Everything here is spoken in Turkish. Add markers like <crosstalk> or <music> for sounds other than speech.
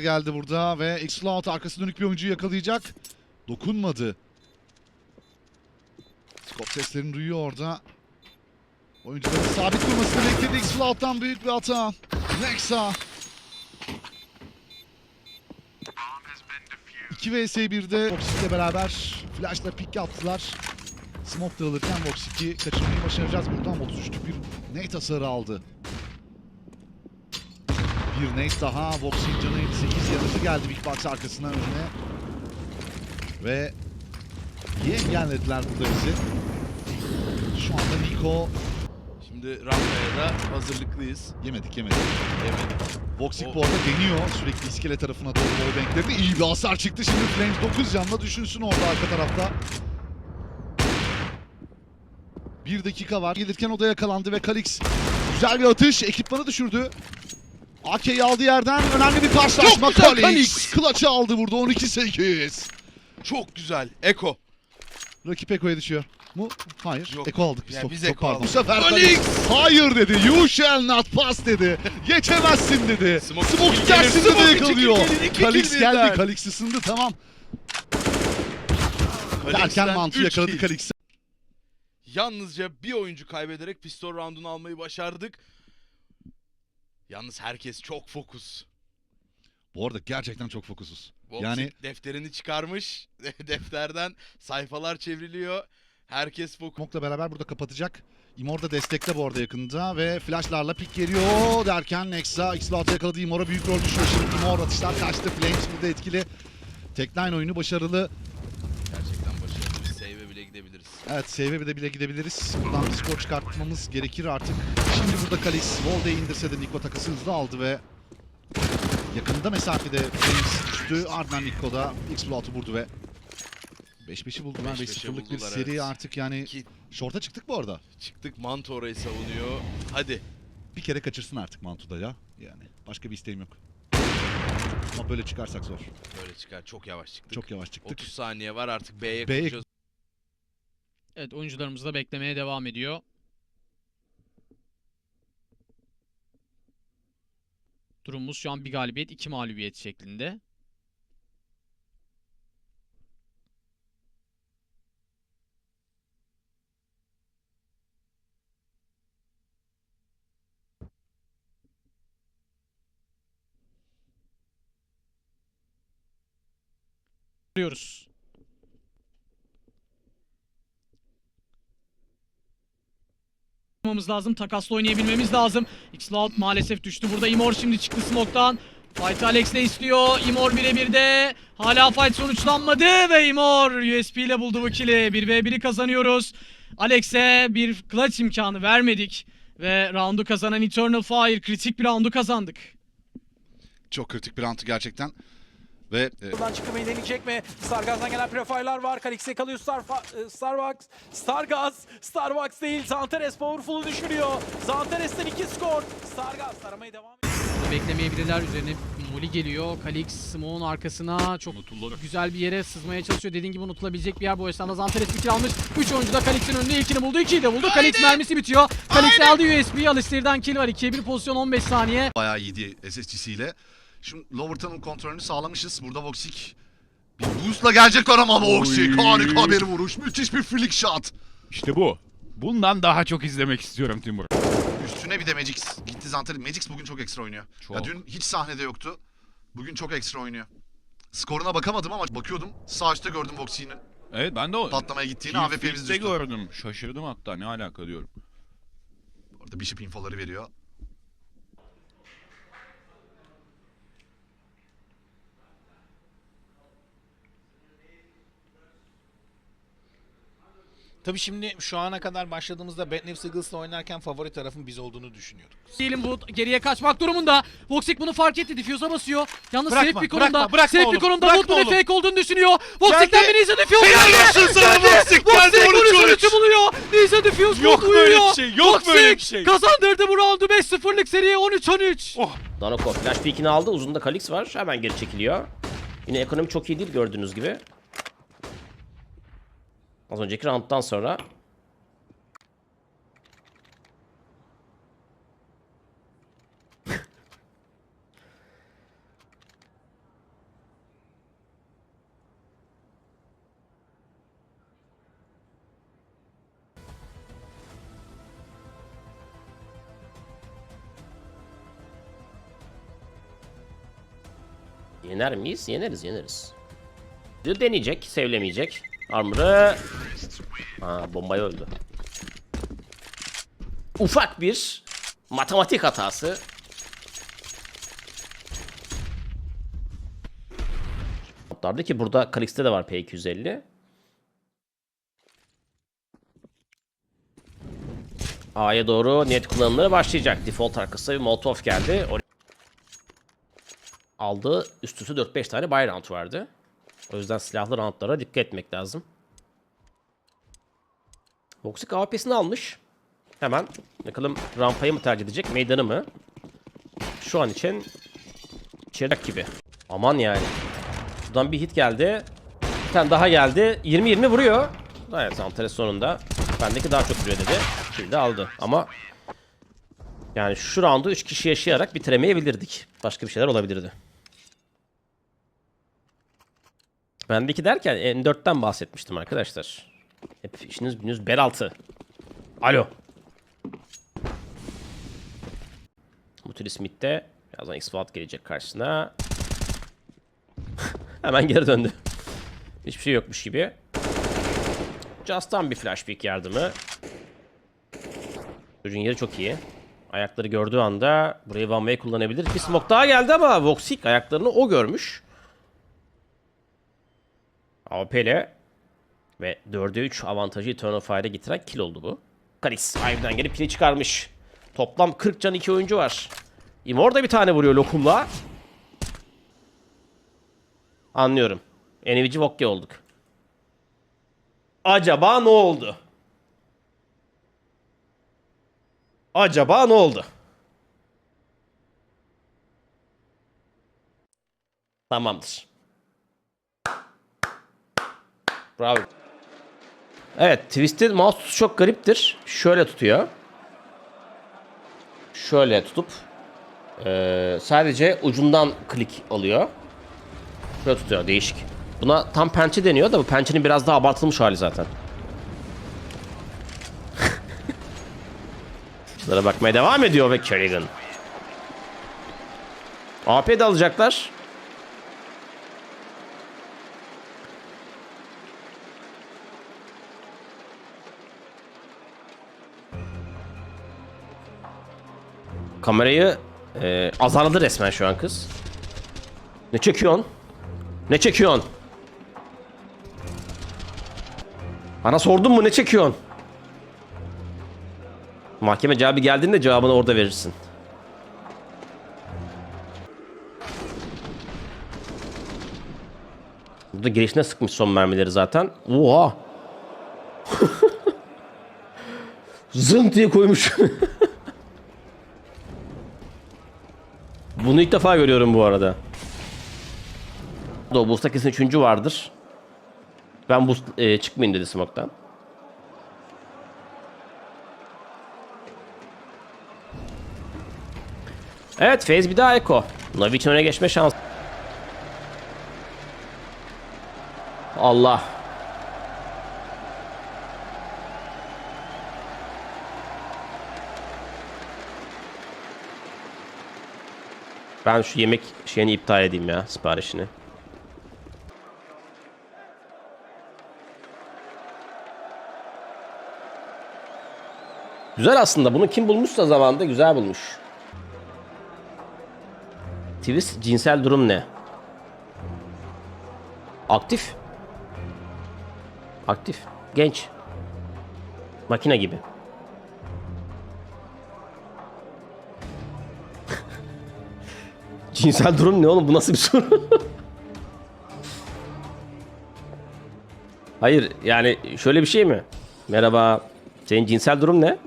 geldi burada ve X-Loud arkası dönük bir oyuncuyu yakalayacak. Dokunmadı. Skop seslerini duyuyor orada. Oyuncuların sabit durmasını bekledi. X-Loud'dan büyük bir hata. Nexa. 2 vs 1'de Vox2 ile beraber flashla pick yaptılar. Smoke dağılırken Vox 2 kaçırmayı başaracağız. Buradan 33'lük bir nate hasarı aldı. Bir nate daha. Vox'in canı 8 yanıcı geldi Big Box arkasından önüne. Ve iyi engellediler burada bizi. Şu anda Nico Şimdi Rampa'ya da hazırlıklıyız. yemedik yemedik. Yemedik. Voxic O- bu arada deniyor sürekli iskele tarafına doğru wallbanklerinde. iyi bir hasar çıktı. Şimdi Flames 9 canla düşünsün orada arka tarafta. Bir dakika var. Gelirken o da yakalandı ve Kalix güzel bir atış. Ekipmanı düşürdü. AK'yi aldı yerden. Önemli bir karşılaşma. Çok güzel Kalix. Kalix. Clutch'ı aldı burada 12-8. Çok güzel. Eko. Rakip Eko'ya düşüyor. Mu? Hayır. Yok. Eko aldık biz. Yani çok, biz Eko pardon. Bu sefer Kalix. Kalix. Hayır dedi. You shall not pass dedi. Geçemezsin dedi. Smoke Smoke iki içerisinde gelir, de smoke iki yakalıyor. Kalix geldi. Kalix ısındı tamam. Derken Kalix'ten mantı üç yakaladı kill. Kalix'i. Yalnızca bir oyuncu kaybederek pistol roundunu almayı başardık. Yalnız herkes çok fokus. Bu arada gerçekten çok fokusuz. Voxic Yani- defterini çıkarmış. <laughs> Defterden sayfalar çevriliyor. Herkes fokus. Smoke'la beraber burada kapatacak. Imor da destekte bu arada yakında ve flashlarla pik geliyor derken Nexa X-Loud'u yakaladı. Imor'a büyük rol düşüyor şimdi. Imor atışlar kaçtı. Flames burada etkili. Tek9 oyunu başarılı. Gerçekten başarılı. Bir save'e bile gidebiliriz. Evet save'e bile bile gidebiliriz. Buradan bir skor çıkartmamız gerekir artık. Şimdi burada Kalix Volde'yi indirse de Niko takası hızlı aldı ve yakında mesafede Flames düştü. Ardından Niko da X-Blood'u vurdu ve 5-5'i buldu. Ben 5-5'e 5-0'lık bir seri evet. artık yani Ki short'a çıktık bu arada. çıktık Manto orayı savunuyor. Hadi. Bir kere kaçırsın artık Mantu'da ya. Yani başka bir isteğim yok. Ama böyle çıkarsak zor. Böyle çıkar. Çok yavaş çıktık. Çok yavaş çıktık. 30 saniye var artık B'ye B'ye-. Evet oyuncularımız da beklemeye devam ediyor. Durumumuz şu an bir galibiyet, iki mağlubiyet şeklinde. Görüyoruz. Yapmamız lazım. Takasla oynayabilmemiz lazım. X-Loud maalesef düştü. Burada Imor şimdi çıktı smoke'tan. Fight Alex de istiyor. Imor birebir de. Hala fight sonuçlanmadı ve Imor USP ile buldu bu kill'i. 1v1'i kazanıyoruz. Alex'e bir clutch imkanı vermedik. Ve roundu kazanan Eternal Fire kritik bir roundu kazandık. Çok kritik bir antı gerçekten. Ve e, Buradan çıkmayı deneyecek mi? Stargaz'dan gelen profiler var. Kalix'e kalıyor Star e, Starbucks. Stargaz. Starbucks değil. Zanteres Powerful'u düşürüyor. Zanteres'ten iki skor. Stargaz taramayı devam ediyor. Beklemeyebilirler. Üzerine Molly geliyor. Kalix Smoke'un arkasına çok güzel bir yere sızmaya çalışıyor. Dediğin gibi unutulabilecek bir yer. Bu esnada Zanteres bir kill almış. 3 oyuncu da Kalix'in önünde ilkini buldu. 2'yi de buldu. Kalix mermisi bitiyor. Kalix aldı USB'yi. Alistair'dan kill var. 2'ye 1 pozisyon 15 saniye. bayağı iyiydi SSG'siyle. Şimdi Lowerton'un kontrolünü sağlamışız. Burada Voxic bir boost'la gelecekler ama Voxic harika bir vuruş. Müthiş bir flick shot. İşte bu. Bundan daha çok izlemek istiyorum Timur. Üstüne bir de Magix. Gitti Zantel. Magix bugün çok ekstra oynuyor. Ya Çok. dün hiç sahnede yoktu. Bugün çok ekstra oynuyor. Skoruna bakamadım ama bakıyordum. Sağ üstte gördüm Voxic'in Evet ben de o. patlamaya gittiğini. AWP'miz düştü. gördüm. Şaşırdım hatta ne alaka diyorum. Orada Bishop infoları veriyor. Tabii şimdi şu ana kadar başladığımızda Batnef Eagles'la oynarken favori tarafın biz olduğunu düşünüyorduk. Diyelim bu geriye kaçmak durumunda. Voxic bunu fark etti. Diffuse'a basıyor. Yalnız Bırakma, safe bir konumda. bırakma, bırakma safe bir konumda. bırakma Wood bunun oğlum. fake olduğunu düşünüyor. Voxic'ten Geldi. bir Ninja Diffuse Helal geldi. olsun sana Voxic, geldi, Voxic 13-13. 13'ü buluyor. Ninja Diffuse Yok böyle bir şey, yok Voxic böyle bir şey. kazandırdı bu roundu 5-0'lık seriye 13-13. Danoko flash peek'ini aldı. Uzunda Kalix var. Hemen geri çekiliyor. Yine ekonomi çok iyi değil gördüğünüz gibi. Az önceki round'dan sonra. Yener miyiz? Yeneriz, yeneriz. Deneyecek, sevlemeyecek. Armor'ı... Ha bombayı öldü. Ufak bir matematik hatası. Notlarda ki burada Kalix'te de var P250. A'ya doğru niyet kullanımları başlayacak. Default arkasında bir Molotov geldi. Oraya aldığı üst üste 4-5 tane buy vardı. O yüzden silahlı roundlara dikkat etmek lazım. Voxic AWP'sini almış. Hemen bakalım rampayı mı tercih edecek, meydanı mı? Şu an için çeyrek gibi. Aman yani. Buradan bir hit geldi. Bir tane daha geldi. 20-20 vuruyor. Evet Antares sonunda. Bendeki daha çok vuruyor dedi. Şimdi aldı. Ama yani şu roundu 3 kişi yaşayarak bitiremeyebilirdik. Başka bir şeyler olabilirdi. Bendeki derken M4'ten bahsetmiştim arkadaşlar. Hep işiniz gününüz bel altı. Alo. Mutili Smith de birazdan X-Fault gelecek karşısına. <laughs> Hemen geri döndü. Hiçbir şey yokmuş gibi. Just'tan bir flashback yardımı. Çocuğun yeri çok iyi. Ayakları gördüğü anda burayı one way kullanabilir. Bir smoke daha geldi ama Voxic ayaklarını o görmüş. AWP ve 4'e 3 avantajı Turn of Fire'e getiren kill oldu bu. Kalis ayıptan gelip pili çıkarmış. Toplam 40 can 2 oyuncu var. Imor da bir tane vuruyor lokumla. Anlıyorum. Enevici Vokke olduk. Acaba ne oldu? Acaba ne oldu? Tamamdır. Bravo. Evet, Twist'in mouse tutuşu çok gariptir. Şöyle tutuyor. Şöyle tutup eee, sadece ucundan klik alıyor. Şöyle tutuyor, değişik. Buna tam pençe deniyor da bu pençenin biraz daha abartılmış hali zaten. <laughs> Şunlara bakmaya devam ediyor ve Kerrigan. AP de alacaklar. Kamerayı e, azarladı resmen şu an kız. Ne çekiyorsun? Ne çekiyorsun? Bana sordun mu ne çekiyorsun? Mahkeme cevabı geldiğinde cevabını orada verirsin. Burada girişine sıkmış son mermileri zaten. Oha! <laughs> Zınt diye koymuş. <laughs> Bunu ilk defa görüyorum bu arada. O boost'ta kesin üçüncü vardır. Ben boost e, çıkmayayım dedi smoke'tan. Evet phase bir daha Eko. Navi için öne geçme şans. Allah. Ben şu yemek şeyini iptal edeyim ya siparişini. Güzel aslında. Bunu kim bulmuşsa zamanında güzel bulmuş. Twist cinsel durum ne? Aktif. Aktif. Genç. Makine gibi. Cinsel durum ne oğlum? Bu nasıl bir soru? Hayır yani şöyle bir şey mi? Merhaba. Senin cinsel durum ne?